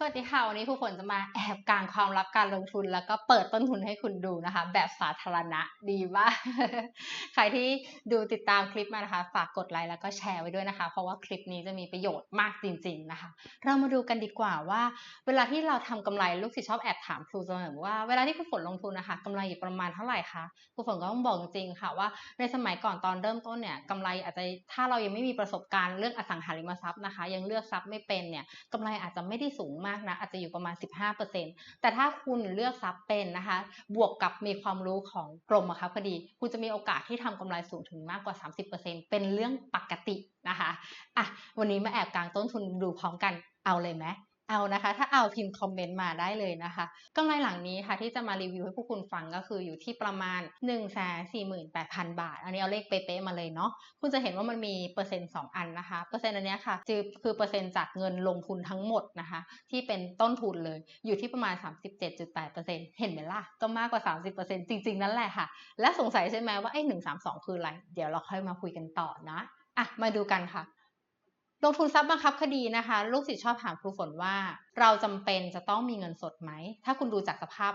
สวัสดีค่ะ วันนี้ผู้ฝนจะมาแอบกลางความลับการลงทุน แล้วก็เปิดต้นทุนให้คุณดูนะคะ แบบสาธารณะดีมากใครที่ดูติดตามคลิปมานะคะ ฝากกดไลค์แล้วก็แชร์ไว้ด้วยนะคะ เพราะว่าคลิปนี้จะมีประโยชน์มากจริง ๆนะคะ เรามาดูกันดีกว่าว่า เวลาที่เราทำกำไรลูกศิษย์ชอบแอบถามครูเสมอว่าเวลาที่คุณฝนลงทุนนะคะกำไรอยู่ประมาณเท่าไหร่คะครูฝนก็ต้องบอกจริงๆค่ะว่าในสมัยก่อนตอนเริ่มต้นเนี่ยกำไรอาจจะถ้าเรายังไม่มีประสบการณ์เรื่องอสังหาริมทรัพย์นะคะ ยังเลือกทรัพย์ไม่เป็นเนี่ยกำไรอาจจะไม่ได้สูงมากนะอาจจะอยู่ประมาณ 15%แต่ถ้าคุณเลือกทรัพย์เป็นนะคะ บวกกับมีความรู้ของกรมอะค่ะพอดี คุณจะมีโอกาสที่ทำกำไรสูงถึงมากกว่า 30%เป็นเรื่องปกตินะคะอะวันนี้มาแอบกลางต้นทุนดูพร้อมกันเอาเลยไหม เอานะคะ ถ้าเอาพิมพ์คอมเมนต์มาได้เลยนะคะกำไรหลังนี้ค่ะที่จะมารีวิวให้พวกคุณฟังก็คืออยู่ที่ประมาณ 1 4 8 0 0 0 บาท อันนี้เอาเลขเป๊ะๆมาเลยเนาะคุณจะเห็นว่ามันมีเปอร์เซ็นต์ 2 อันนะคะเปอร์เซ็นต์อันนี้ค่ะคือคือเปอร์เซ็นต์จากเงินลงทุนทั้งหมดนะคะ ที่เป็นต้นทุนเลยอยู่ที่ประมาณ 37.8%เห็นไหมล่ะก็มากกว่า 30%จริงๆนั่นแหละค่ะ และสงสัยใช่ไหมว่าไอ้132 คืออะไร เดี๋ยวเราค่อยมาคุยกันต่อนะอะมาดูกันค่ะ ลงทุนทรัพย์บังคับคดีนะคะ ลูกศิษย์ชอบถามครูฝนว่า เราจำเป็นจะต้องมีเงินสดไหม ถ้าคุณดูจากสภาพ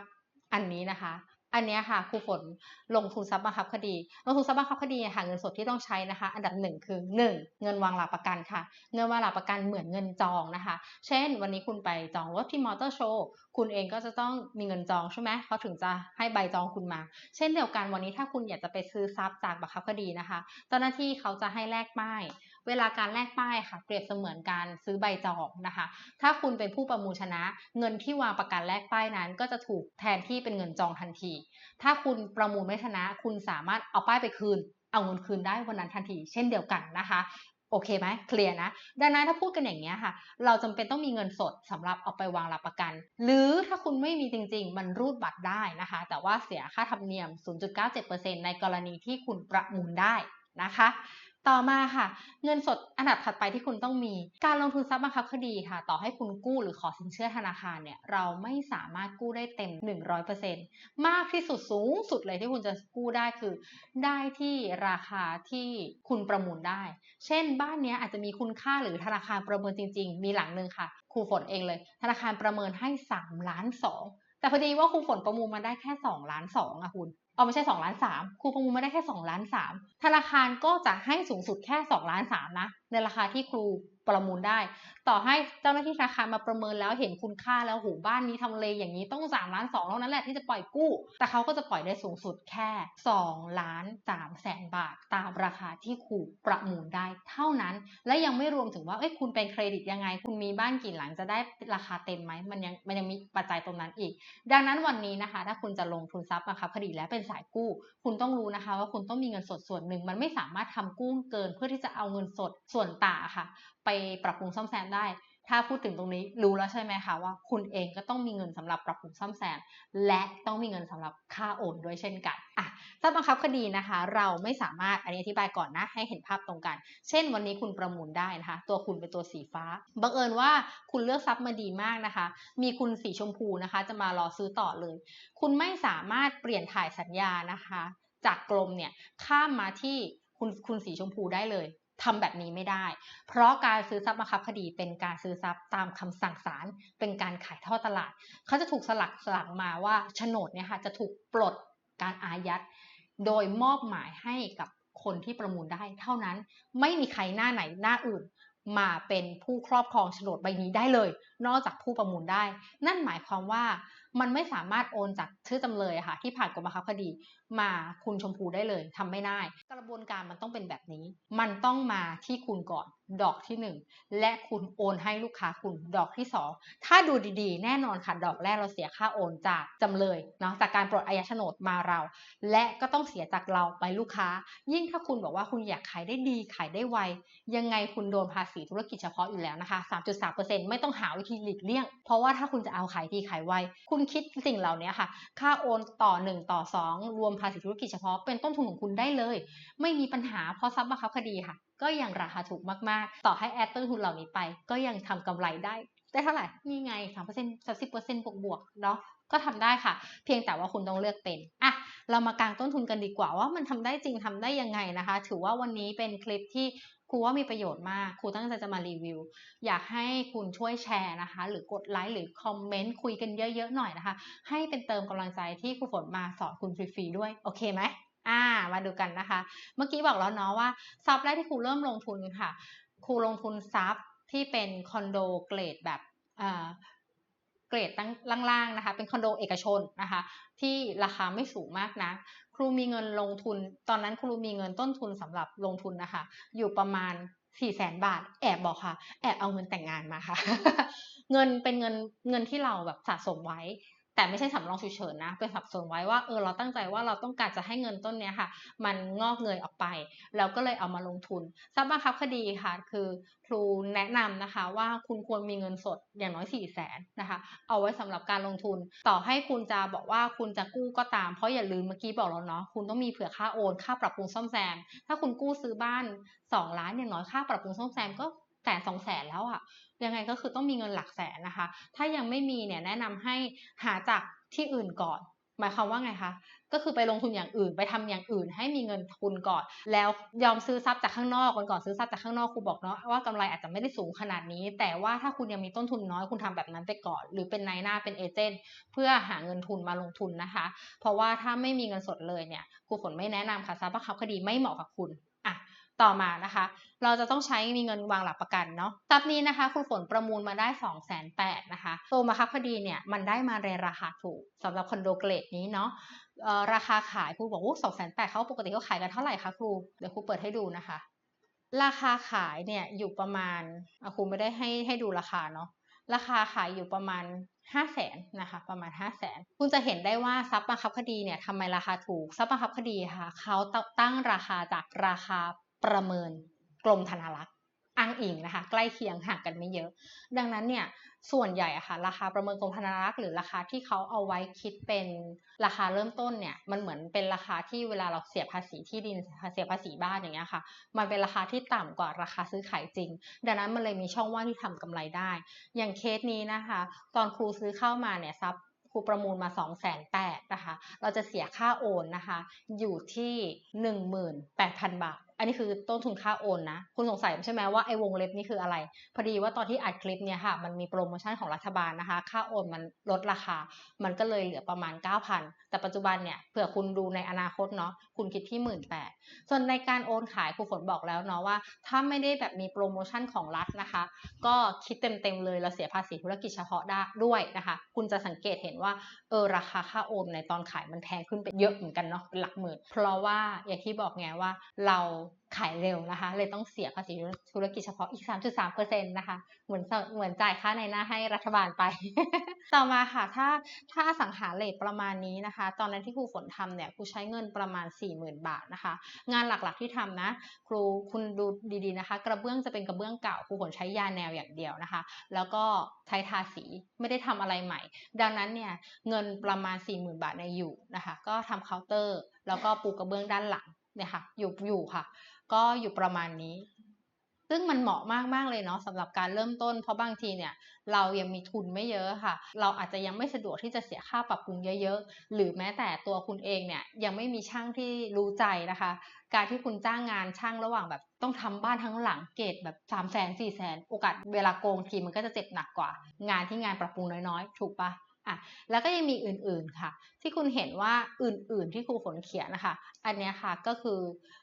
อันนี้นะคะ อันนี้ค่ะครูฝนลงทุนทรัพย์บังคับคดี ลงทุนทรัพย์บังคับคดีค่ะเงินสดที่ต้องใช้นะคะ อันดับหนึ่งคือ 1. เงินวางหลักประกันค่ะ เงินวางหลักประกันเหมือนเงินจองนะคะ เช่น วันนี้คุณไปจองรถที่มอเตอร์โชว์คุณเองก็จะต้องมีเงินจองใช่ไหมเขาถึงจะให้ใบจองคุณมา เช่นเดียวกันวันนี้ถ้าคุณอยากจะไปซื้อทรัพย์จากบังคับคดีนะคะ เจ้าหน้าที่เขาจะให้แลกป้าย เวลาการแลกป้ายค่ะ เปรียบเสมือนการซื้อใบจองนะคะ ถ้าคุณเป็นผู้ประมูลชนะ เงินที่วางประกันแลกป้ายนั้น ก็จะถูกแทนที่เป็นเงินจองทันที ถ้าคุณประมูลไม่ชนะ คุณสามารถเอาป้ายไปคืน เอาเงินคืนได้วันนั้นทันที เช่นเดียวกันนะคะโอเคไหมเคลียร์นะ ดังนั้นถ้าพูดกันอย่างนี้ค่ะ เราจำเป็นต้องมีเงินสดสำหรับเอาไปวางหลักประกัน หรือถ้าคุณไม่มีจริง ๆ มันรูดบัตรได้นะคะ แต่ว่าเสียค่าธรรมเนียม 0.97%ในกรณีที่คุณประมูลได้นะคะ ต่อมาค่ะ เงินสดอันดับถัดไปที่คุณต้องมี การลงทุนทรัพย์บังคับคดีค่ะ ต่อให้คุณกู้หรือขอสินเชื่อธนาคารเนี่ยเราไม่สามารถกู้ได้เต็ม 100%มากที่สุดสูงสุดเลยที่คุณจะกู้ได้คือ ได้ที่ราคาที่คุณประมูลได้ เช่น บ้านเนี้ยอาจจะมีคุณค่าหรือธนาคารประเมินจริง ๆ มีหลังหนึ่งค่ะครูฝนเองเลย ธนาคารประเมินให้3ล้าน2แต่พอดีว่าครูฝนประมูลมาได้แค่2ล้าน2อะคุณ เอาไม่ใช่2ล้านสามครูประมูลไม่ได้แค่2ล้านสามธนาคารก็จะให้สูงสุดแค่2ล้านสามนะในราคาที่ครู ประมูลได้ ต่อให้เจ้าหน้าที่ธนาคารมาประเมินแล้วเห็นคุณค่าแล้วโหบ้านนี้ทำเลอย่างนี้ต้อง3ล้าน2เท่านั้นแหละที่จะปล่อยกู้ แต่เขาก็จะปล่อยได้สูงสุดแค่2ล้าน3แสนบาท ตามราคาที่ครูประมูลได้เท่านั้น และยังไม่รวมถึงว่าเอ้ยคุณเป็นเครดิตยังไง คุณมีบ้านกี่หลังจะได้ราคาเต็มไหมมันยังมันยังมีปัจจัยตรงนั้นอีก ดังนั้นวันนี้นะคะ ถ้าคุณจะลงทุนทรัพย์บังคับคดีและเป็นสายกู้ คุณต้องรู้นะคะ ว่าคุณต้องมีเงินสดส่วนหนึ่งมันไม่สามารถทำกู้เกินเพื่อที่จะเอาเงินสดส่วนต่างค่ะไปปรับปรุงซ่อมแซมได้ ถ้าพูดถึงตรงนี้รู้แล้วใช่ไหมคะว่าคุณเองก็ต้องมีเงินสำหรับปรับปรุงซ่อมแซม และต้องมีเงินสำหรับค่าโอนด้วยเช่นกันอะทรัพย์บังคับคดีนะคะ เราไม่สามารถอันนี้อธิบายก่อนนะให้เห็นภาพตรงกัน เช่น วันนี้คุณประมูลได้นะคะ ตัวคุณเป็นตัวสีฟ้าบังเอิญว่าคุณเลือกทรัพย์มาดีมากนะคะ มีคุณสีชมพูนะคะ จะมารอซื้อต่อเลย คุณไม่สามารถเปลี่ยนถ่ายสัญญานะคะ จากกรมเนี่ยข้ามมาที่คุณคุณสีชมพูได้เลย ทำแบบนี้ไม่ได้ เพราะการซื้อทรัพย์บังคับคดีเป็นการซื้อทรัพย์ตามคำสั่งศาล เป็นการขายท่อตลาด เขาจะถูกสลักสลักมาว่าโฉนดเนี่ยค่ะจะถูกปลดการอายัด โดยมอบหมายให้กับคนที่ประมูลได้เท่านั้น ไม่มีใครหน้าไหนหน้าอื่น มาเป็นผู้ครอบครองโฉนดใบนี้ได้เลย นอกจากผู้ประมูลได้ นั่นหมายความว่า มันไม่สามารถโอนจากชื่อจำเลยค่ะ ที่ผ่านกรมบังคับคดีมาคุณชมพูได้เลยทำไม่ได้ กระบวนการมันต้องเป็นแบบนี้ มันต้องมาที่คุณก่อนดอกที่ 1 และคุณโอนให้ลูกค้าคุณดอกที่ 2 ถ้าดูดีๆ แน่นอนค่ะดอกแรกเราเสียค่าโอนจากจำเลยเนาะจากการปลดอายัดโฉนดมาเรา และก็ต้องเสียจากเราไปลูกค้า ยิ่งถ้าคุณบอกว่าคุณอยากขายได้ดีขายได้ไว ยังไงคุณโดนภาษีธุรกิจเฉพาะอยู่แล้วนะคะ 3.3%ไม่ต้องหาวิธีหลีกเลี่ยง เพราะว่าถ้าคุณจะเอาขายดีขายไว คุณคิดสิ่งเหล่านี้ค่ะ ค่าโอนต่อ 1 ต่อ 2 รวมภาษีธุรกิจเฉพาะเป็นต้นทุนของคุณได้เลย ไม่มีปัญหาเพราะทรัพย์บังคับคดีค่ะ ก็ยังราคาถูกมากๆ ต่อให้แอดต้นทุนเหล่านี้ไป ก็ยังทำกำไรได้ ได้เท่าไหร่ นี่ไง3% 30%บวกบวกๆเนาะก็ทำได้ค่ะ เพียงแต่ว่าคุณต้องเลือกเป็นอะเรามากางต้นทุนกันดีกว่าว่ามันทำได้จริงทำได้ยังไงนะคะ ถือว่าวันนี้เป็นคลิปที่ครูว่ามีประโยชน์มาก ครูตั้งใจจะมารีวิว อยากให้คุณช่วยแชร์นะคะ หรือกดไลค์หรือคอมเมนต์คุยกันเยอะๆหน่อยนะคะ ให้เป็นเติมกำลังใจที่ครูฝนมาสอนคุณฟรีๆด้วย โอเคไหม อ่ามาดูกันนะคะ เมื่อกี้บอกแล้วเนาะว่าซับแรกที่ครูเริ่มลงทุนค่ะ ครูลงทุนซับที่เป็นคอนโดเกรดแบบอ่าเกรดตั้งล่างๆนะคะ เป็นคอนโดเอกชนนะคะ ที่ราคาไม่สูงมากนะ ครูมีเงินลงทุน ตอนนั้นครูมีเงินต้นทุนสำหรับลงทุนนะคะ อยู่ประมาณ4ี่แสนบาท แอบบอกค่ะ แอบเอาเงินแต่งงานมาค่ะ เงินเป็นเงินเงินที่เราแบบสะสมไว้ แต่ไม่ใช่สำรองฉุกเฉินนะเป็นสะสมไว้ว่าเออเราตั้งใจว่าเราต้องการจะให้เงินต้นเนี้ยค่ะ มันงอกเงยออกไปแล้วก็เลยเอามาลงทุนทรัพย์บังคับคดีค่ะ คือครูแนะนำนะคะว่าคุณควรมีเงินสดอย่างน้อย4ี่แสนนะคะเอาไว้สำหรับการลงทุน ต่อให้คุณจะบอกว่าคุณจะกู้ก็ตาม เพราะอย่าลืมเมื่อกี้บอกแล้วเนาะคุณต้องมีเผื่อค่าโอนค่าปรับปรุงซ่อมแซม ถ้าคุณกู้ซื้อบ้าน 2 ล้านอย่างน้อยค่าปรับปรุงซ่อมแซมก็แสนสองแสนแล้วอะ ยังไงก็คือต้องมีเงินหลักแสนนะคะ ถ้ายังไม่มีเนี่ยแนะนำให้หาจากที่อื่นก่อน หมายความว่าไงคะ ก็คือไปลงทุนอย่างอื่นไปทำอย่างอื่น ให้มีเงินทุนก่อน แล้วยอมซื้อทรัพย์จากข้างนอกวันก่อนซื้อทรัพย์จากข้างนอกครูบอกเนาะว่ากำไรอาจจะไม่ได้สูงขนาดนี้ แต่ว่าถ้าคุณยังมีต้นทุนน้อยคุณทำแบบนั้นไปก่อน หรือเป็นนายหน้าเป็นเอเจนต์เพื่อหาเงินทุนมาลงทุนนะคะ เพราะว่าถ้าไม่มีเงินสดเลยเนี่ยครูฝนไม่แนะนำค่ะทรัพย์บังคับคดีไม่เหมาะกับคุณ ต่อมานะคะ เราจะต้องใช้มีเงินวางหลักประกันเนาะทรัพย์นี้นะคะครูฝนประมูลมาได้2องแสนแปดนะคะตัวมาคับคดีเนี่ยมันได้มาในราคาถูกสำหรับคอนโดเกรดนี้เนาะราคาขายครูบอกว่าสองแสนแปดเขาปกติเขาขายกันเท่าไหร่คะครูเดี๋ยวครูเปิดให้ดูนะคะ ราคาขายเนี่ยอยู่ประมาณครูไม่ได้ให้ให้ดูราคาเนาะราคาขายอยู่ประมาณ5 0 0แสนนะคะประมาณ5 0 0แสนคุณจะเห็นได้ว่าทรัพย์บังคับคดีเนี่ยทำไมราคาถูกทรัพย์บังคับคดีค่ะเขาตั้งราคาจากราคา ประเมินกรมธนารักษ์อ้างอิงนะคะ ใกล้เคียงห่างกันไม่เยอะ ดังนั้นเนี่ยส่วนใหญ่อะค่ะราคาประเมินกรมธนารักษ์หรือราคาที่เขาเอาไว้คิดเป็นราคาเริ่มต้นเนี่ยมันเหมือนเป็นราคาที่เวลาเราเสียภาษีที่ดินเสียภาษีบ้านอย่างเงี้ยค่ะ มันเป็นราคาที่ต่ำกว่าราคาซื้อขายจริง ดังนั้นมันเลยมีช่องว่างที่ทำกำไรได้ อย่างเคสนี้นะคะ ตอนครูซื้อเข้ามาเนี่ยทรัพย์ครูประมูลมา 2 8 0 0 0 0นะคะ เราจะเสียค่าโอนนะคะ อยู่ที่ 18,000 บาท อันนี้คือต้นทุนค่าโอนนะ คุณสงสัยใช่ไหมว่าไอ้วงเล็บนี่คืออะไร พอดีว่าตอนที่อัดคลิปเนี่ยค่ะ มันมีโปรโมชั่นของรัฐบาลนะคะ ค่าโอนมันลดราคา มันก็เลยเหลือประมาณ 9,000 แต่ปัจจุบันเนี่ย เผื่อคุณดูในอนาคตเนาะ คุณคิดที่ 18,000ส่วนในการโอนขายครูฝนบอกแล้วเนาะว่า ถ้าไม่ได้แบบมีโปรโมชั่นของรัฐนะคะ ก็คิดเต็มๆเลย เราเสียภาษีธุรกิจเฉพาะได้ด้วยนะคะ คุณจะสังเกตเห็นว่า เออ ราคาค่าโอนในตอนขายมันแพงขึ้นไปเยอะเหมือนกันเนาะ เป็นหลักหมื่น เพราะว่าอย่างที่บอกไงว่าเรา ขายเร็วนะคะ เลยต้องเสียภาษีธุรกิจเฉพาะอีก 3.3%นะคะ เหมือนเหมือนจ่ายค่าในหน้าให้รัฐบาลไป ต่อมาค่ะถ้าถ้าสังหาเลทประมาณนี้นะคะ ตอนนั้นที่ครูฝนทำเนี่ยครูใช้เงินประมาณ 40,000 บาทนะคะ งานหลักๆที่ทำนะ ครูคุณดูดีๆนะคะ กระเบื้องจะเป็นกระเบื้องเก่าครูฝนใช้ยาแนวอย่างเดียวนะคะ แล้วก็ใช้ทาสีไม่ได้ทำอะไรใหม่ ดังนั้นเนี่ยเงินประมาณ 40,000 บาทในอยู่นะคะ ก็ทำเคาน์เตอร์ แล้วก็ปูกระเบื้องด้านหลังเนี่ยค่ะอยู่อยู่ค่ะ ก็อยู่ประมาณนี้ ซึ่งมันเหมาะมากๆเลยเนาะสำหรับการเริ่มต้น เพราะบางทีเนี่ย เรายังมีทุนไม่เยอะค่ะ เราอาจจะยังไม่สะดวกที่จะเสียค่าปรับปรุงเยอะๆ หรือแม้แต่ตัวคุณเองเนี่ยยังไม่มีช่างที่รู้ใจนะคะ การที่คุณจ้างงานช่างระหว่างแบบต้องทำบ้านทั้งหลังเกรดแบบ3 0 0 0 0 0 4 0 0 0 0โอกาสเวลาโกงทีมันก็จะเจ็บหนักกว่า งานที่งานปรับปรุงน้อยๆ ถูกปะ อะแล้วก็ยังมีอื่นๆค่ะ ที่คุณเห็นว่าอื่นๆที่ครูฝนเขียนนะคะ อันนี้ค่ะก็คือ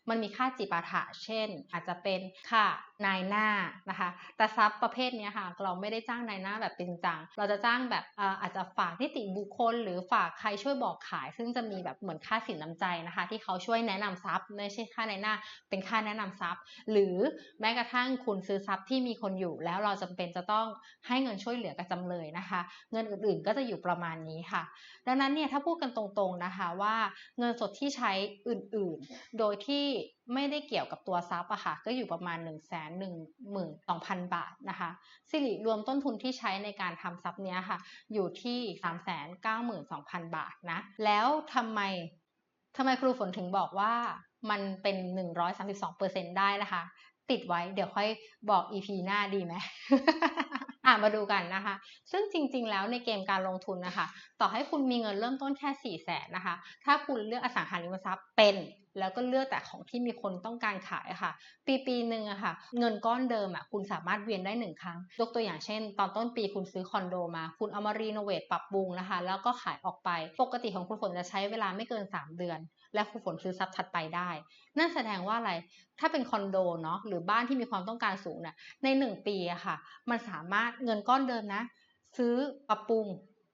มันมีค่าจิปาถะ เช่น อาจจะเป็นค่านายหน้านะคะ แต่ทรัพย์ประเภทนี้ค่ะ เราไม่ได้จ้างนายหน้าแบบจริงจัง เราจะจ้างแบบอาจจะฝากนิติบุคคล หรือฝากใครช่วยบอกขาย ซึ่งจะมีแบบเหมือนค่าสินน้ำใจนะคะ ที่เขาช่วยแนะนำทรัพย์ไม่ใช่ค่านายหน้า เป็นค่าแนะนำทรัพย์ หรือแม้กระทั่งคุณซื้อทรัพย์ที่มีคนอยู่ แล้วเราจำเป็นจะต้องให้เงินช่วยเหลือกับจำเลยนะคะ เงินอื่นๆ ก็จะอยู่ประมาณนี้ค่ะ ดังนั้นเนี่ยถ้าพูดกันตรงๆนะคะว่าเงินสดที่ใช้อื่นๆ โดยที่ไม่ได้เกี่ยวกับตัวทรัพย์อะค่ะก็อยู่ประมาณ1 1 2 0 0 0 บาทนะคะสิริรวมต้นทุนที่ใช้ในการทำทรัพย์เนี้ยค่ะ อยู่ที่ 3 9 2 0 0 0 บาทนะแล้วทำไมทำไมครูฝนถึงบอกว่ามันเป็น 132%ได้นะคะ ติดไว้เดี๋ยวค่อยบอก EP หน้าดีไหม อะมาดูกันนะคะ ซึ่งจริง ๆ แล้วในเกมการลงทุนนะคะ ต่อให้คุณมีเงินเริ่มต้นแค่4ี่แสนนะคะ ถ้าคุณเลือกอสังหาริมทรัพย์เป็น แล้วก็เลือกแต่ของที่มีคนต้องการขายะค่ะ ปีปีหนึ่งอะค่ะ เงินก้อนเดิมอะคุณสามารถเวียนได้หนึ่งครั้ง ยกตัวอย่างเช่น ตอนต้นปีคุณซื้อคอนโดมา คุณเอามารีโนเวทปรับปรุงนะคะ แล้วก็ขายออกไป ปกติของคุณฝนจะใช้เวลาไม่เกิน 3 เดือน และคุณฝนซื้อซับถัดไปได้ นั่นแสดงว่าอะไร ถ้าเป็นคอนโดเนาะหรือบ้านที่มีความต้องการสูงเนี่ยใน 1 ปีอะค่ะ มันสามารถเงินก้อนเดิมนะ ซื้อปรับปรุง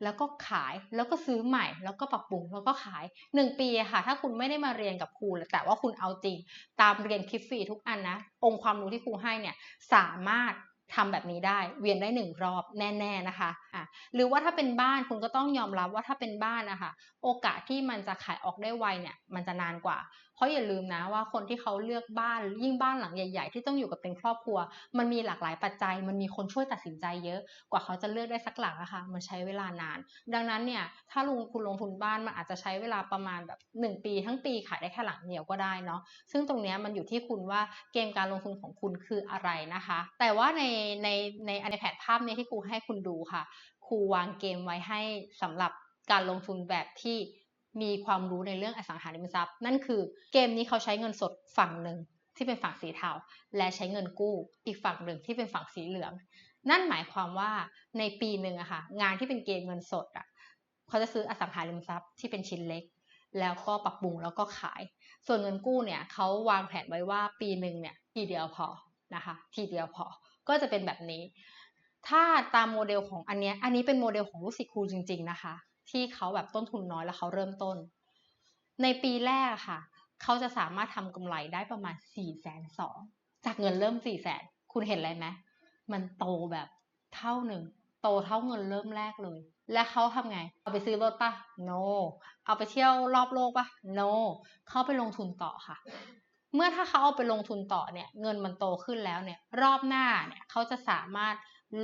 แล้วก็ขายแล้วก็ซื้อใหม่ แล้วก็ปรับปรุงแล้วก็ขาย 1 ปีอะค่ะ ถ้าคุณไม่ได้มาเรียนกับครูแต่ว่าคุณเอาจริง ตามเรียนคลิปฟรีทุกอันนะ องค์ความรู้ที่ครูให้เนี่ยสามารถทำแบบนี้ได้เวียนได้1รอบแน่ ๆนะคะอะ หรือว่าถ้าเป็นบ้านคุณก็ต้องยอมรับว่าถ้าเป็นบ้านนะคะโอกาสที่มันจะขายออกได้ไวเนี่ยมันจะนานกว่า เพราะอย่าลืมนะว่าคนที่เขาเลือกบ้านยิ่งบ้านหลังใหญ่ ๆ ที่ต้องอยู่กับเป็นครอบครัว มันมีหลากหลายปัจจัย มันมีคนช่วยตัดสินใจเยอะกว่าเขาจะเลือกได้สักหลังอะคะมันใช้เวลานาน ดังนั้นเนี่ยถ้าลงคุณลงทุนบ้านมันอาจจะใช้เวลาประมาณแบบ 1 ปี ทั้งปีขายได้แค่หลังเดียวก็ได้เนาะซึ่งตรงนี้มันอยู่ที่คุณว่าเกมการลงทุนของคุณคืออะไรนะคะ แต่ว่าในในในในแผนภาพนี้ที่ครูให้คุณดูค่ะ ครูวางเกมไว้ให้สำหรับการลงทุนแบบที่มีความรู้ในเรื่องอสังหาริมทรัพย์ นั่นคือเกมนี้เขาใช้เงินสดฝั่งหนึ่งที่เป็นฝั่งสีเทาและใช้เงินกู้อีกฝั่งหนึ่งที่เป็นฝั่งสีเหลือง นั่นหมายความว่าในปีหนึ่งอะค่ะงานที่เป็นเกมเงินสดอะเขาจะซื้ออสังหาริมทรัพย์ที่เป็นชิ้นเล็ก แล้วก็ปรับปรุงแล้วก็ขาย ส่วนเงินกู้เนี่ยเขาวางแผนไว้ว่าปีหนึ่งเนี่ยทีเดียวพอนะคะ ทีเดียวพอก็จะเป็นแบบนี้ ถ้าตามโมเดลของอันเนี้ยอันนี้เป็นโมเดลของลูกศิษย์ครูจริง ๆนะคะ ที่เขาแบบต้นทุนน้อยแล้วเขาเริ่มต้น ในปีแรกค่ะ เขาจะสามารถทำกำไรได้ประมาณ4ี่แสนสองจากเงินเริ่ม4ี่แสนคุณเห็นอะไรไหมมันโตแบบเท่าหนึ่งโตเท่าเงินเริ่มแรกเลย และเขาทำไง เอาไปซื้อรถปะ no เอาไปเที่ยวรอบโลกปะ no เขาไปลงทุนต่อค่ะ เมื่อถ้าเขาเอาไปลงทุนต่อเนี่ย เงินมันโตขึ้นแล้วเนี่ย รอบหน้าเนี่ยเขาจะสามารถ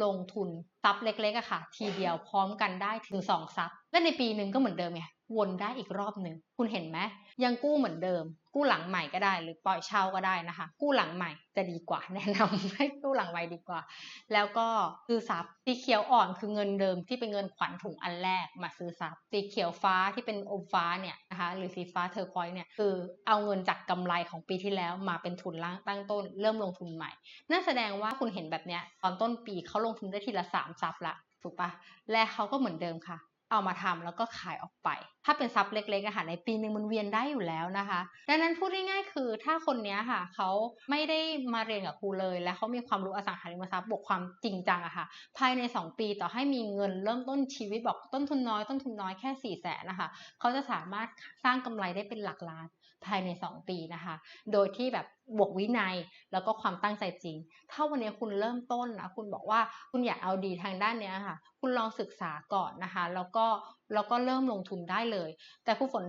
ลงทุนซับเล็กๆอะค่ะ ทีเดียวพร้อมกันได้ถึง2ซับและในปีหนึ่งก็เหมือนเดิมไงวนได้อีกรอบหนึ่งคุณเห็นไหมยังกู้เหมือนเดิม กู้หลังใหม่ก็ได้ หรือปล่อยเช่าก็ได้นะคะ กู้หลังใหม่จะดีกว่า แนะนำให้กู้หลังใหม่ดีกว่า แล้วก็ซื้อซับสีเขียวอ่อนคือเงินเดิมที่เป็นเงินขวัญถุงอันแรกมาซื้อซับสีเขียวฟ้าที่เป็นอมฟ้าเนี่ยนะคะหรือสีฟ้าเทอร์คอยเนี่ยคือเอาเงินจากกำไรของปีที่แล้วมาเป็นทุนล่างตั้งต้น เริ่มลงทุนใหม่นั่นแสดงว่าคุณเห็นแบบเนี้ยตอนต้นปีเขาลงทุนได้ทีละสามซับละถูกปะและเขาก็เหมือนเดิมค่ะ เอามาทำแล้วก็ขายออกไป ถ้าเป็นซับเล็กๆอะค่ะในปีหนึ่งมันเวียนได้อยู่แล้วนะคะ ดังนั้นพูดง่ายๆคือถ้าคนนี้ค่ะเขาไม่ได้มาเรียนกับครูเลย และเขามีความรู้อสังหาริมทรัพย์บวกความจริงจังอะค่ะ ภายใน 2 ปีต่อให้มีเงินเริ่มต้นชีวิตบอกต้นทุนน้อยต้นทุนน้อยแค่4ี่แสนนะคะเขาจะสามารถสร้างกำไรได้เป็นหลักล้าน ภายใน 2 ปีนะคะ โดยที่แบบบวกวินัยแล้วก็ความตั้งใจจริง ถ้าวันนี้คุณเริ่มต้นนะคุณบอกว่าคุณอยากเอาดีทางด้านเนี้ยค่ะ คุณลองศึกษาก่อนนะคะ แล้วก็แล้วก็เริ่มลงทุนได้เลย แต่ครูฝน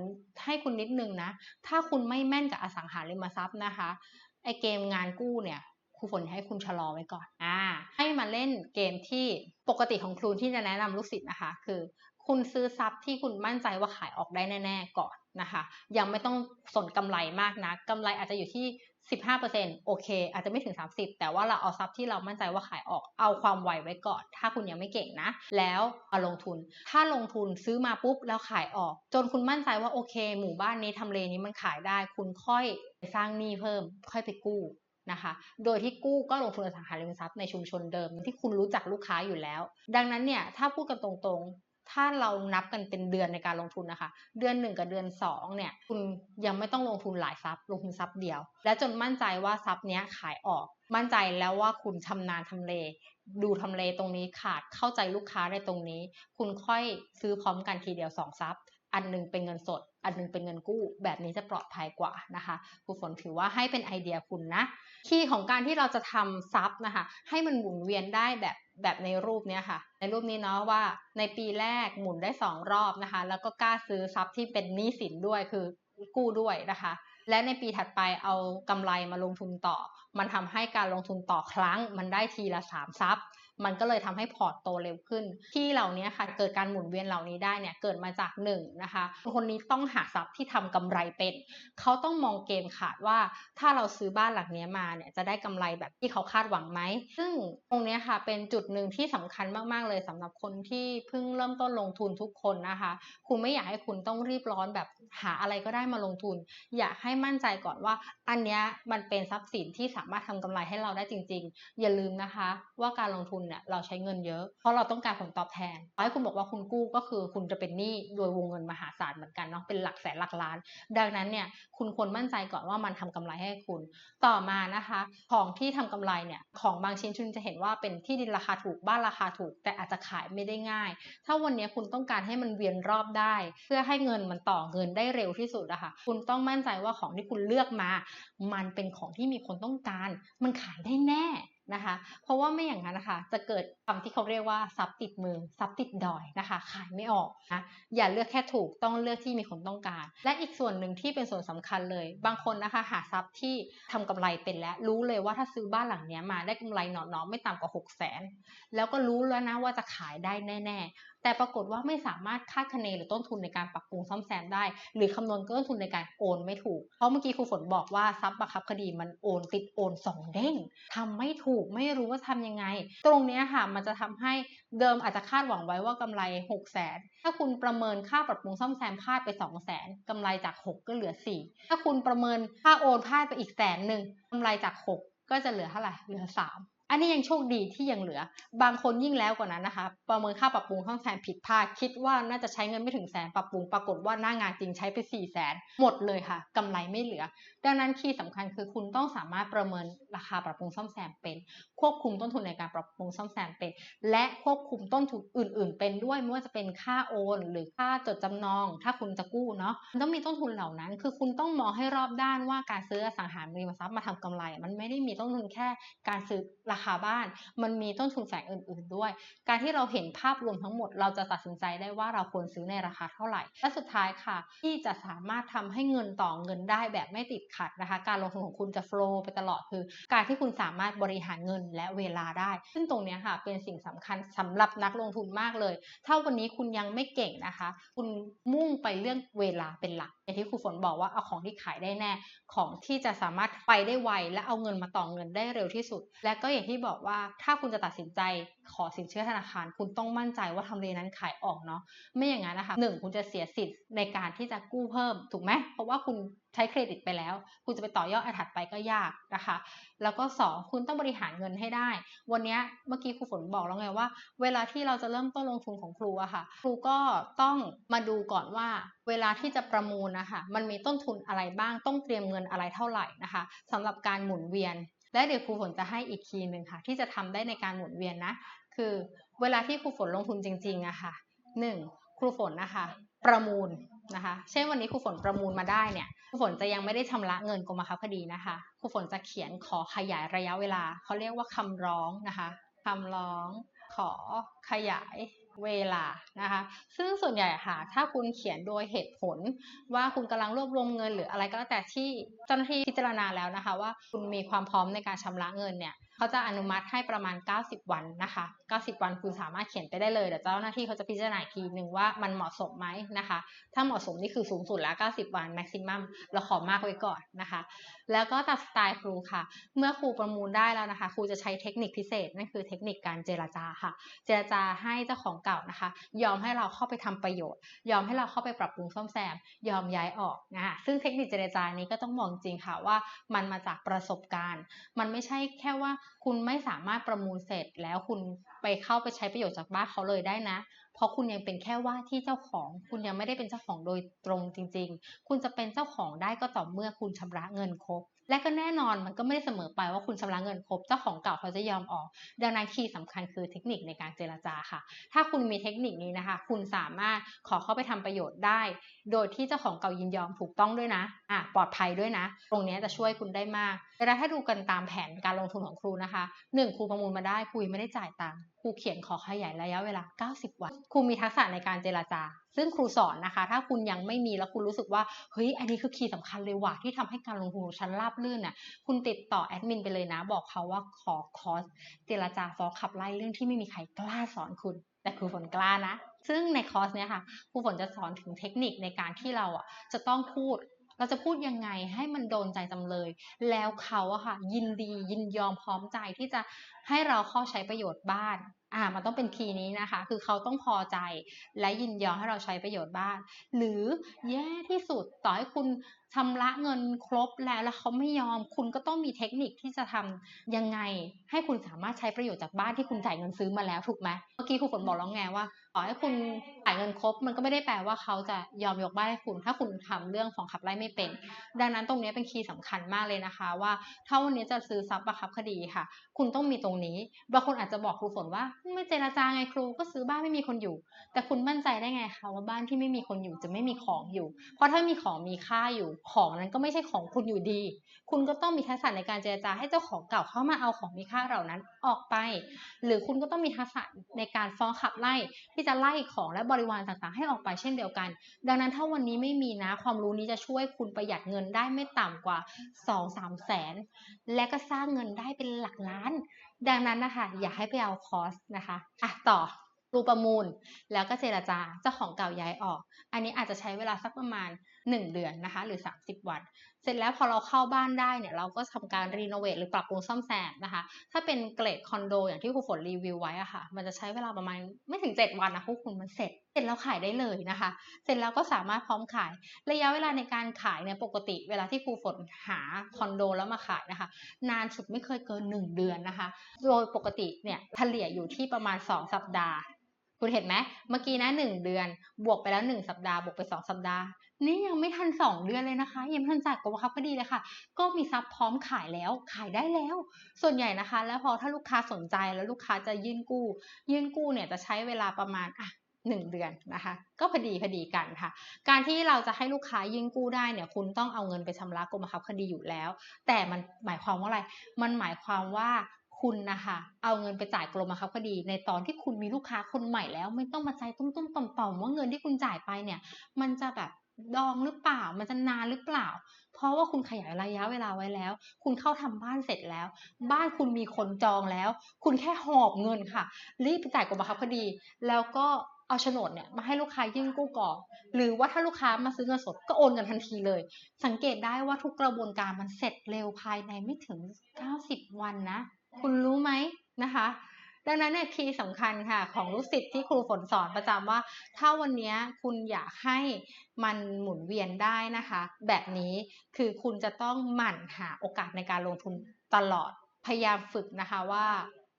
ให้คุณนิดนึงนะ ถ้าคุณไม่แม่นกับอสังหาริมทรัพย์นะคะไอเกมงานกู้เนี่ยครูฝนให้คุณชะลอไว้ก่อน อ่า ให้มาเล่นเกมที่ปกติของครูที่จะแนะนำลูกศิษย์นะคะ คือ คุณซื้อซับที่คุณมั่นใจว่าขายออกได้แน่ ๆ ก่อน นะคะ ยังไม่ต้องสนกำไรมากนะกำไรอาจจะอยู่ที่ 15%โอเค อาจจะไม่ถึง 30 แต่ว่าเราเอาซับที่เรามั่นใจว่าขายออกเอาความไวไว้ก่อน ถ้าคุณยังไม่เก่งนะ แล้วมาลงทุน ถ้าลงทุนซื้อมาปุ๊บแล้วขายออก จนคุณมั่นใจว่าโอเค หมู่บ้านนี้ทำเลนี้มันขายได้ คุณค่อยไปสร้างหนี้เพิ่ม ค่อยไปกู้นะคะ โดยที่กู้ก็ลงทุนอสังหาริมทรัพย์ในชุมชนเดิมที่คุณรู้จักลูกค้าอยู่แล้ว ดังนั้นเนี่ยถ้าพูดกันตรงๆ ถ้าเรานับกันเป็นเดือนในการลงทุนนะคะ เดือนหนึ่งกับเดือนสองเนี่ยคุณยังไม่ต้องลงทุนหลายซับลงทุนซับเดียว และจนมั่นใจว่าซับเนี้ยขายออก มั่นใจแล้วว่าคุณชำนาญทำเล ดูทำเลตรงนี้ขาดเข้าใจลูกค้าได้ตรงนี้ คุณค่อยซื้อพร้อมกันทีเดียวสองซับ อันหนึงเป็นเงินสด อันหนึงเป็นเงินกู้ แบบนี้จะปลอดภัยกว่านะคะครูฝนถือว่าให้เป็นไอเดียคุณนะคีย์ของการที่เราจะทำซับนะคะให้มันหมุนเวียนได้แบบแบบในรูปเนี้ยค่ะ ในรูปนี้เนาะว่าในปีแรกหมุนได้ 2 รอบนะคะ แล้วก็กล้าซื้อซับที่เป็นหนี้สินด้วยคือกู้ด้วยนะคะ และในปีถัดไปเอากำไรมาลงทุนต่อ มันทำให้การลงทุนต่อครั้ง มันได้ทีละ3ซับ มันก็เลยทำให้พอร์ตโตเร็วขึ้น ที่เหล่านี้ค่ะเกิดการหมุนเวียนเหล่านี้ได้เนี่ยเกิดมาจากหนึ่งนะคะคนนี้ต้องหาทรัพย์ที่ทำกำไรเป็นเขาต้องมองเกมขาดว่าถ้าเราซื้อบ้านหลังนี้มาเนี่ยจะได้กำไรแบบที่เขาคาดหวังไหมซึ่งตรงนี้ค่ะเป็นจุดหนึ่งที่สำคัญมากๆเลยสำหรับคนที่เพิ่งเริ่มต้นลงทุนทุกคนนะคะคุณไม่อยากให้คุณต้องรีบร้อนแบบหาอะไรก็ได้มาลงทุน อยากให้มั่นใจก่อนว่า อันนี้มันเป็นทรัพย์สินที่สามารถทำกำไรให้เราได้จริง ๆ อย่าลืมนะคะ ว่าการลงทุนเนี่ยเราใช้เงินเยอะ เพราะเราต้องการผลตอบแทนต่อให้คุณบอกว่าคุณกู้ก็คือคุณจะเป็นหนี้โดยวงเงินมหาศาลเหมือนกันเนาะเป็นหลักแสนหลักล้าน ดังนั้นเนี่ยคุณควรมั่นใจก่อนว่ามันทำกำไรให้คุณ ต่อมานะคะ ของที่ทำกำไรเนี่ยของบางชิ้นคุณจะเห็นว่าเป็นที่ดินราคาถูกบ้านราคาถูก แต่อาจจะขายไม่ได้ง่าย ถ้าวันนี้คุณต้องการให้มันเวียนรอบได้ เพื่อให้เงินมันต่อเงินได้เร็วที่สุดอะค่ะคุณต้องมั่นใจว่าของที่คุณเลือกมา มันเป็นของที่มีคนต้องการ มันขายได้แน่ นะคะ เพราะว่าไม่อย่างนั้นนะคะจะเกิดคำที่เขาเรียกว่าซับติดมือซับติดดอยนะคะ ขายไม่ออกนะอย่าเลือกแค่ถูกต้องเลือกที่มีคนต้องการ และอีกส่วนหนึ่งที่เป็นส่วนสำคัญเลย บางคนนะคะหาซับที่ทำกำไรเป็นแล้วรู้เลยว่าถ้าซื้อบ้านหลังนี้มาได้กำไรหนอๆไม่ต่ำกว่า 6 0 0 0 0นแล้วก็รู้แล้วนะว่าจะขายได้แน่ ๆ แต่ปรากฏว่าไม่สามารถคาดคะเนหรือต้นทุนในการปรับปรุงซ่อมแซมได้ หรือคำนวณต้นทุนในการโอนไม่ถูก เพราะเมื่อกี้ครูฝนบอกว่าทรัพย์บังคับคดีมันโอนติดโอนสองเด้งทำไม่ถูกไม่รู้ว่าทำยังไง ตรงนี้ค่ะมันจะทำให้เดิมอาจจะคาดหวังไว้ว่ากำไร6 0 0 0 0นถ้าคุณประเมินค่าปรับปรุงซ่อมแซมพลาดไป 2 0 0 0 0 0กำไรจาก 6 ก็เหลือ 4 ถ้าคุณประเมินค่าโอนพลาดไปอีกแสนหนึ่งกำไรจาก 6 ก็จะเหลือเท่าไหร่เหลือ 3 อันนี้ยังโชคดีที่ยังเหลือ บางคนยิ่งแล้วกว่านั้นนะคะ ประเมินค่าปรับปรุงซ่อมแซมผิดพลาด คิดว่าน่าจะใช้เงินไม่ถึงแสนปรับปรุง ปรากฏว่าหน้างานจริงใช้ไป4ี่แสนหมดเลยค่ะกำไรไม่เหลือ ดังนั้นคีย์สำคัญคือคุณต้องสามารถประเมินราคาปรับปรุงซ่อมแซมเป็น ควบคุมต้นทุนในการปรับปรุงซ่อมแซมเป็น และควบคุมต้นทุนอื่น ๆ เป็นด้วยไม่ว่าจะเป็นค่าโอน หรือค่าจดจำนอง ถ้าคุณจะกู้เนาะต้องมีต้นทุนเหล่านั้น คือคุณต้องมองให้รอบด้านว่าการซื้ออสังหาริมทรัพย์มาทำกำไร มันไม่ได้มีต้นทุนแค่การซื้อราคาบ้าน มันมีต้นทุนแฝงอื่น ๆ ด้วย การที่เราเห็นภาพรวมทั้งหมด เราจะตัดสินใจได้ว่าเราควรซื้อในราคาเท่าไหร่ และสุดท้ายค่ะ ที่จะสามารถทำให้เงินต่อเงินได้แบบไม่ติดขัดนะคะ การลงทุนของคุณจะโฟล์ไปตลอดคือ การที่คุณสามารถบริหารเงินและเวลาได้ ซึ่งตรงนี้ค่ะเป็นสิ่งสำคัญสำหรับนักลงทุนมากเลย ถ้าวันนี้คุณยังไม่เก่งนะคะ คุณมุ่งไปเรื่องเวลาเป็นหลักอย่างที่ครูฝนบอกว่าเอาของที่ขายได้แน่ ของที่จะสามารถไปได้ไว และเอาเงินมาต่อเงินได้เร็วที่สุด และก็อย่างที่บอกว่าถ้าคุณจะตัดสินใจขอสินเชื่อธนาคาร คุณต้องมั่นใจว่าทำเลนั้นขายออกเนาะไม่อย่างนั้นนะคะหนึ่งคุณจะเสียสิทธิ์ในการที่จะกู้เพิ่มถูกไหมเพราะว่าคุณ ใช้เครดิตไปแล้ว คุณจะไปต่อยอดอันถัดไปก็ยากนะคะ แล้วก็สองคุณต้องบริหารเงินให้ได้ วันนี้เมื่อกี้ครูฝนบอกแล้วไงว่า เวลาที่เราจะเริ่มต้นลงทุนของครูอะค่ะ ครูก็ต้องมาดูก่อนว่า เวลาที่จะประมูลนะคะมันมีต้นทุนอะไรบ้าง ต้องเตรียมเงินอะไรเท่าไหร่นะคะสำหรับการหมุนเวียน และเดี๋ยวครูฝนจะให้อีกคีย์หนึ่งค่ะ ที่จะทำได้ในการหมุนเวียนนะ คือเวลาที่ครูฝนลงทุนจริงๆอะค่ะหนึ่งครูฝนนะคะ ประมูล นะคะ เช่นวันนี้ครูฝนประมูลมาได้เนี่ยครูฝนจะยังไม่ได้ชำระเงินกรมคับคดีนะคะครูฝนจะเขียนขอขยายระยะเวลาเขาเรียกว่าคำร้องนะคะคำร้องขอขยายเวลานะคะ ซึ่งส่วนใหญ่ค่ะ ถ้าคุณเขียนโดยเหตุผล ว่าคุณกำลังรวบรวมเงินหรืออะไรก็แล้วแต่ที่เจ้าหน้าที่พิจารณาแล้วนะคะ ว่าคุณมีความพร้อมในการชำระเงินเนี่ย เขาจะอนุมัติให้ประมาณ 90 วันนะคะ 90 วันคุณสามารถเขียนไปได้เลยเดี๋ยวเจ้าหน้าที่เขาจะพิจารณาอีกทีหนึ่งว่ามันเหมาะสมไหมนะคะ ถ้าเหมาะสมนี่คือสูงสุดแล้ว 90 วัน maximum เราขอมากไว้ก่อนนะคะ แล้วก็ตัดสไตล์ครูค่ะ เมื่อครูประมูลได้แล้วนะคะครูจะใช้เทคนิคพิเศษนั่นคือเทคนิคการเจรจาค่ะ เจรจาให้เจ้าของเก่านะคะ ยอมให้เราเข้าไปทำประโยชน์ ยอมให้เราเข้าไปปรับปรุงซ่อมแซม ยอมย้ายออกนะคะซึ่งเทคนิคเจรจานี้ก็ต้องมองจริงค่ะว่ามันมาจากประสบการณ์ มันไม่ใช่แค่ว่าคุณไม่สามารถประมูลเสร็จแล้วคุณไปเข้าไปใช้ประโยชน์จากบ้านเขาเลยได้นะ เพราะคุณยังเป็นแค่ว่าที่เจ้าของ คุณยังไม่ได้เป็นเจ้าของโดยตรงจริง ๆ คุณจะเป็นเจ้าของได้ก็ต่อเมื่อคุณชำระเงินครบ และก็แน่นอนมันก็ไม่ได้เสมอไปว่าคุณชำระเงินครบ เจ้าของเก่าเขาจะยอมออก ดังนั้นคีย์สำคัญคือเทคนิคในการเจรจาค่ะ ถ้าคุณมีเทคนิคนี้นะคะ คุณสามารถขอเข้าไปทำประโยชน์ได้โดยที่เจ้าของเก่ายินยอมถูกต้องด้วยนะอะปลอดภัยด้วยนะ ตรงนี้จะช่วยคุณได้มากเวลาถ้าดูกันตามแผนการลงทุนของครูนะคะหนึ่งครูประมูลมาได้ครูไม่ได้จ่ายตังค์ครูเขียนขอขยายระยะเวลา 90 วัน ครูมีทักษะในการเจรจา ซึ่งครูสอนนะคะ ถ้าคุณยังไม่มีแล้วคุณรู้สึกว่า เฮ้ย อันนี้คือคีย์สำคัญเลยว่ะที่ทำให้การลงทุนของฉันราบรื่นน่ะ คุณติดต่อแอดมินไปเลยนะ บอกเขาว่าขอคอร์สเจรจาฟ้องขับไล่เรื่องที่ไม่มีใครกล้าสอนคุณ แต่ครูฝนกล้านะ ซึ่งในคอร์สเนี้ยค่ะครูฝนจะสอนถึงเทคนิคในการที่เราอะจะต้องพูดเราจะพูดยังไงให้มันโดนใจจำเลย แล้วเขาอะค่ะยินดียินยอมพร้อมใจที่จะ ให้เราเข้าใช้ประโยชน์บ้านอ่ามันต้องเป็นคีย์นี้นะคะ คือเขาต้องพอใจและยินยอมให้เราใช้ประโยชน์บ้าน หรือแย่ที่สุดต่อให้คุณชำระเงินครบแล้วแล้วเขาไม่ยอม คุณก็ต้องมีเทคนิคที่จะทำยังไง ให้คุณสามารถใช้ประโยชน์จากบ้านที่คุณจ่ายเงินซื้อมาแล้วถูกไหมเมื่อกี้ครูฝนบอกแล้วไงว่าต่อให้คุณจ่ายเงินครบ มันก็ไม่ได้แปลว่าเขาจะยอมยกบ้านให้คุณ ถ้าคุณทำเรื่องของขับไล่ไม่เป็น ดังนั้นตรงนี้เป็นคีย์สำคัญมากเลยนะคะ ว่าถ้าวันนี้จะซื้อทรัพย์บังคับคดีค่ะ คุณต้องมีตรงนี้ บางคนอาจจะบอกครูฝนว่าไม่เจรจาไงครูก็ซื้อบ้านไม่มีคนอยู่ แต่คุณมั่นใจได้ไงคะว่าบ้านที่ไม่มีคนอยู่จะไม่มีของอยู่ เพราะถ้ามีของมีค่าอยู่ ของนั้นก็ไม่ใช่ของคุณอยู่ดี คุณก็ต้องมีทักษะในการเจรจาให้เจ้าของเก่าเข้ามาเอาของมีค่าเหล่านั้นออกไป หรือคุณก็ต้องมีทักษะในการฟ้องขับไล่ที่จะไล่ของและบริวารต่างๆ ให้ออกไปเช่นเดียวกัน ดังนั้นถ้าวันนี้ไม่มีนะ ความรู้นี้จะช่วยคุณประหยัดเงินได้ไม่ต่ำกว่า 2-3 แสน และก็สร้างเงินได้เป็นหลักล้าน ดังนั้นนะคะอย่าให้ไปเอาคอสนะคะอะต่อรูประมูลแล้วก็เจรจาเจ้าของเก่าย้ายออก อันนี้อาจจะใช้เวลาสักประมาณ 1 เดือนนะคะ หรือ 30 วัน เสร็จแล้วพอเราเข้าบ้านได้เนี่ยเราก็ทำการรีโนเวทหรือปรับปรุงซ่อมแซมนะคะ ถ้าเป็นเกรดคอนโดอย่างที่ครูฝนรีวิวไว้อะค่ะ มันจะใช้เวลาประมาณไม่ถึง 7 วันนะพวกคุณมันเสร็จ เสร็จแล้วขายได้เลยนะคะ เสร็จแล้วก็สามารถพร้อมขาย ระยะเวลาในการขายเนี่ยปกติเวลาที่ครูฝนหาคอนโดแล้วมาขายนะคะ นานสุดไม่เคยเกิน 1 เดือนนะคะ โดยปกติเนี่ยเฉลี่ยอยู่ที่ประมาณ 2 สัปดาห์ คุณเห็นไหมเมื่อกี้นะหนึ่งเดือน บวกไปแล้วหนึ่งสัปดาห์บวกไปสองสัปดาห์ นี่ยังไม่ทันสองเดือนเลยนะคะ ยังไม่ทันจ่ายกรมคับคดีเลยค่ะ ก็มีทรัพย์พร้อมขายแล้วขายได้แล้ว ส่วนใหญ่นะคะ แล้วพอถ้าลูกค้าสนใจแล้วลูกค้าจะยื่นกู้ ยื่นกู้เนี่ยจะใช้เวลาประมาณอะหนึ่งเดือนนะคะ ก็พอดีพอดีกันค่ะ การที่เราจะให้ลูกค้ายื่นกู้ได้เนี่ย คุณต้องเอาเงินไปชำระกรมบังคับคดีอยู่แล้ว แต่มันหมายความว่าอะไร มันหมายความว่า คุณนะคะเอาเงินไปจ่ายกรมบังคับคดี ในตอนที่คุณมีลูกค้าคนใหม่แล้ว ไม่ต้องมาใจตุ้มๆต่อมๆว่าเงินที่คุณจ่ายไปเนี่ย มันจะแบบดองหรือเปล่า มันจะนานหรือเปล่า เพราะว่าคุณขยายระยะเวลาไว้แล้ว คุณเข้าทำบ้านเสร็จแล้ว บ้านคุณมีคนจองแล้ว คุณแค่หอบเงินค่ะ รีบไปจ่ายกรมบังคับคดี แล้วก็เอาโฉนดเนี่ยมาให้ลูกค้ายื่นกู้ก่อนหรือว่าถ้าลูกค้ามาซื้อเงินสดก็โอนกันทันทีเลย สังเกตได้ว่าทุกกระบวนการมันเสร็จเร็วภายในไม่ถึง 90 วันนะ คุณรู้ไหมนะคะ ดังนั้นเนี่ยคีย์สำคัญค่ะ ของลูกศิษย์ที่ครูฝนสอนประจำว่า ถ้าวันนี้คุณอยากให้มันหมุนเวียนได้นะคะ แบบนี้คือคุณจะต้องหมั่นหาโอกาสในการลงทุนตลอดพยายามฝึกนะคะว่า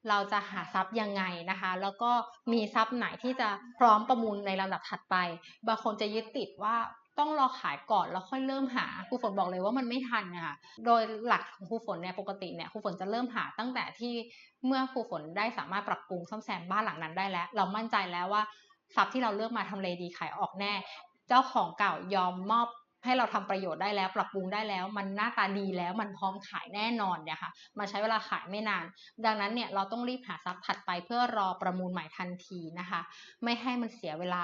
เราจะหาทรัพย์ยังไงนะคะ แล้วก็มีทรัพย์ไหนที่จะพร้อมประมูลในลำดับถัดไป บางคนจะยึดติดว่า ต้องรอขายก่อนแล้วค่อยเริ่มหาครูฝนบอกเลยว่ามันไม่ทันนะคะโดยหลักของครูฝนเนี่ยปกติเนี่ยครูฝนจะเริ่มหาตั้งแต่ที่เมื่อครูฝนได้สามารถปรับปรุงซ่อมแซมบ้านหลังนั้นได้แล้ว เรามั่นใจแล้วว่าทรัพย์ที่เราเลือกมาทำเลดีขายออกแน่ เจ้าของเก่ายอมมอบ ให้เราทำประโยชน์ได้แล้ว ปรับปรุงได้แล้ว มันหน้าตาดีแล้วมันพร้อมขายแน่นอนเนี่ยค่ะมันใช้เวลาขายไม่นาน ดังนั้นเนี่ยเราต้องรีบหาทรัพย์ถัดไปเพื่อรอประมูลใหม่ทันทีนะคะ ไม่ให้มันเสียเวลา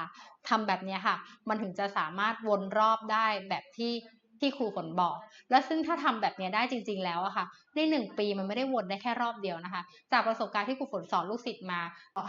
ทำแบบนี้ค่ะ มันถึงจะสามารถวนรอบได้แบบที่ที่ครูฝนบอก และซึ่งถ้าทำแบบนี้ได้จริง ๆ แล้วอะค่ะ ในหนึ่งปีมันไม่ได้วนได้แค่รอบเดียวนะคะ จากประสบการณ์ที่ครูฝนสอนลูกศิษย์มา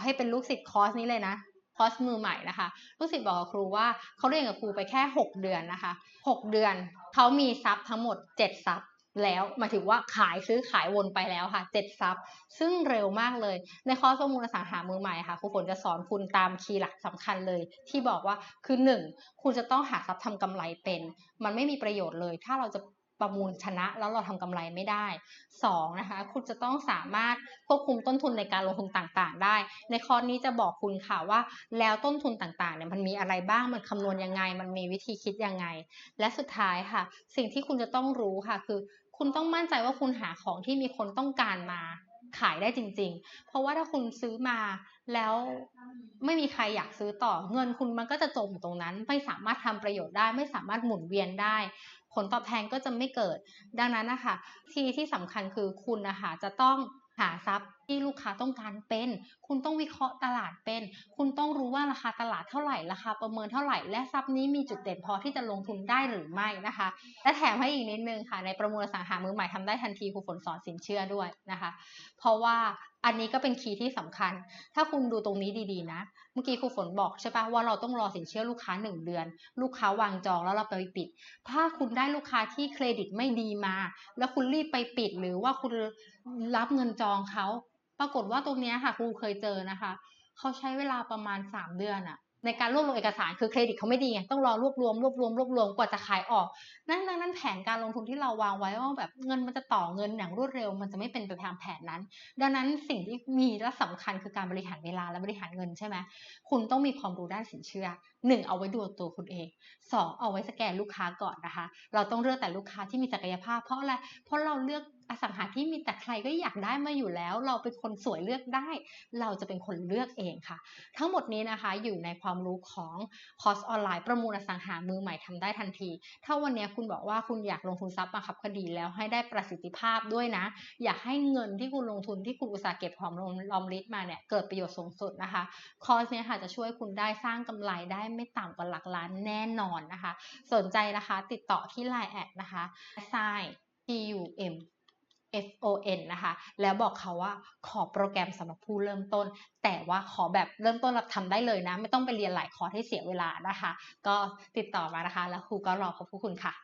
ให้เป็นลูกศิษย์คอร์สนี้เลยนะ คอร์สมือใหม่นะคะลูกศิษย์บอกกับครูว่าเขาเรียนกับครูไปแค่ 6 เดือนนะคะ 6 เดือนเขามีทรัพย์ทั้งหมด7ทรัพย์แล้วมาถึงว่าขายซื้อขายวนไปแล้วค่ะเจ็ดซับซึ่งเร็วมากเลย ในคอร์สประมูลอสังหามือใหม่ค่ะครูฝนจะสอนคุณตามคีย์หลักสำคัญเลย ที่บอกว่าคือหนึ่งคุณจะต้องหาทรัพย์ทำกำไรเป็น มันไม่มีประโยชน์เลย ถ้าเราจะ ประมูลชนะแล้วเราทำกำไรไม่ได้2นะคะคุณจะต้องสามารถควบคุมต้นทุนในการลงทุนต่างๆ ได้ ในคอร์สนี้จะบอกคุณค่ะว่า แล้วต้นทุนต่างๆเนี่ยมันมีอะไรบ้างมันคำนวณยังไง มันมีวิธีคิดยังไง และสุดท้ายค่ะ สิ่งที่คุณจะต้องรู้ค่ะ คือ คุณต้องมั่นใจว่าคุณหาของที่มีคนต้องการมาขายได้จริง ๆ เพราะว่าถ้าคุณซื้อมาแล้วไม่มีใครอยากซื้อต่อเงินคุณมันก็จะจมอยู่ตรงนั้น ไม่สามารถทำประโยชน์ได้ ไม่สามารถหมุนเวียนได้ ผลตอบแทนก็จะไม่เกิด ดังนั้นนะคะทีที่สำคัญคือคุณนะคะจะต้องหาทรัพย์ที่ลูกค้าต้องการเป็น คุณต้องวิเคราะห์ตลาดเป็น คุณต้องรู้ว่าราคาตลาดเท่าไหร่ ราคาประเมินเท่าไหร่ และทรัพย์นี้มีจุดเด่นพอที่จะลงทุนได้หรือไม่นะคะ และแถมให้อีกนิดนึงค่ะ ในประมูลสังหามือใหม่ทำได้ทันทีครูฝนสอนสินเชื่อด้วยนะคะ เพราะว่า อันนี้ก็เป็นคีย์ที่สำคัญ ถ้าคุณดูตรงนี้ดีๆนะ เมื่อกี้ครูฝนบอกใช่ปะว่าเราต้องรอสินเชื่อลูกค้า 1 เดือน ลูกค้าวางจองแล้วเราไปปิด ถ้าคุณได้ลูกค้าที่เครดิตไม่ดีมา แล้วคุณรีบไปปิดหรือว่าคุณรับเงินจองเขา ปรากฏว่าตรงนี้ค่ะครูเคยเจอนะคะ เขาใช้เวลาประมาณ 3 เดือนอะ ในการรวบรวมเอกสารคือเครดิตเขาไม่ดีไงต้องรอรวบรวมรวบรวมรวบรวมกว่าจะขายออก นั่นนั่นนั่นแผนการลงทุนที่เราวางไว้ว่าแบบเงินมันจะต่อเงินอย่างรวดเร็ว มันจะไม่เป็นไปตามแผนนั้น ดังนั้นสิ่งที่มีและสำคัญคือการบริหารเวลาและบริหารเงินใช่ไหมคุณต้องมีความรู้ด้านสินเชื่อหนึ่งเอาไว้ดูตัวคุณเองสองเอาไว้สแกนลูกค้าก่อนนะคะ เราต้องเลือกแต่ลูกค้าที่มีศักยภาพ เพราะอะไรเพราะเราเลือก อสังหาที่มีแต่ใครก็อยากได้มาอยู่แล้ว เราเป็นคนสวยเลือกได้ เราจะเป็นคนเลือกเองค่ะ ทั้งหมดนี้นะคะอยู่ในความรู้ของคอร์สออนไลน์ประมูลอสังหามือใหม่ทำได้ทันที ถ้าวันนี้คุณบอกว่าคุณอยากลงทุนทรัพย์มาขับคดีแล้วให้ได้ประสิทธิภาพด้วยนะ อยากให้เงินที่คุณลงทุนที่คุณอุตสาห์เก็บหอมรอมริบมาเนี่ยเกิดประโยชน์สูงสุดนะคะคอร์สเนี้ยค่ะจะช่วยคุณได้สร้างกำไรได้ไม่ต่ำกว่าหลักล้านแน่นอนนะคะ สนใจนะคะติดต่อที่ Line แอดนะคะ sign t u m F O N นะคะ แล้วบอกเขาว่าขอโปรแกรมสำหรับผู้เริ่มต้น แต่ว่าขอแบบเริ่มต้นรับทำได้เลยนะ ไม่ต้องไปเรียนหลายคอร์สให้เสียเวลานะคะ ก็ติดต่อมานะคะ แล้วครูก็รอพบคุณค่ะ